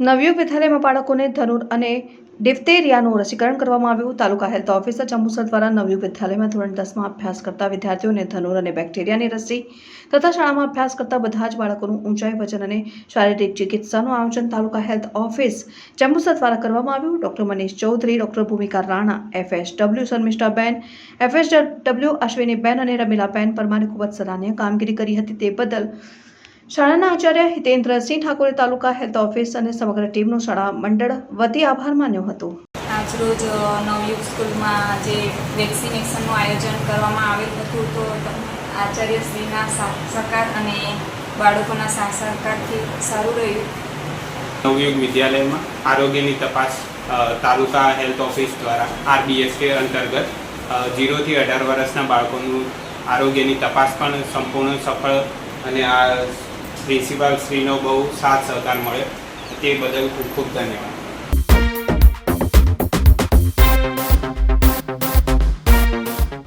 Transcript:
નવયુગ વિદ્યાલયમાં બાળકોને ધનુર અને ડિફ્તેરિયાનું રસીકરણ કરવામાં આવ્યું. તાલુકા હેલ્થ ઓફિસર ચંબુસર દ્વારા નવયુગ વિદ્યાલયમાં ધોરણ દસમાં અભ્યાસ કરતા વિદ્યાર્થીઓને ધનુર અને બેક્ટેરિયાની રસી તથા શાળામાં અભ્યાસ કરતા બધા જ બાળકોનું ઊંચાઈ, વજન અને શારીરિક ચિકિત્સાનું આયોજન તાલુકા હેલ્થ ઓફિસ ચંબુસર દ્વારા કરવામાં આવ્યું. Doctor Manish Chaudhary, doctor Bhumika Rana, FSW શર્મિષ્ઠાબેન એફએસડબલ્યુ અશ્વિનીબેન અને રમીલાબેન પરમારે ખૂબ જ સરાહનીય કામગીરી કરી હતી. તે બદલ શાળાના આચાર્ય હિતેન્દ્રસિંહ ઠાકોરે તાલુકા હેલ્થ ઓફિસ અને સમગ્ર ટીમનો શાળા મંડળ વતી આભાર માન્યો હતો. આજરોજ નવયુગ સ્કૂલમાં જે વેક્સિનેશનનું આયોજન કરવામાં આવેલ હતું તો આચાર્યશ્રીના સાથ સહકાર અને બાળકોના સહકારથી સારું રહ્યું. નવયુગ વિદ્યાલયમાં આરોગ્યની તપાસ તાલુકા હેલ્થ ઓફિસ દ્વારા આરબીએસકે અંતર્ગત જીરોથી અઢાર વર્ષના બાળકોનું આરોગ્યની તપાસ પણ સંપૂર્ણ સફળ અને આ પ્રિન્સિપાલ શ્રીનો બહુ સાથ સહકાર મળ્યો. તે બદલ ખૂબ ખૂબ ધન્યવાદ.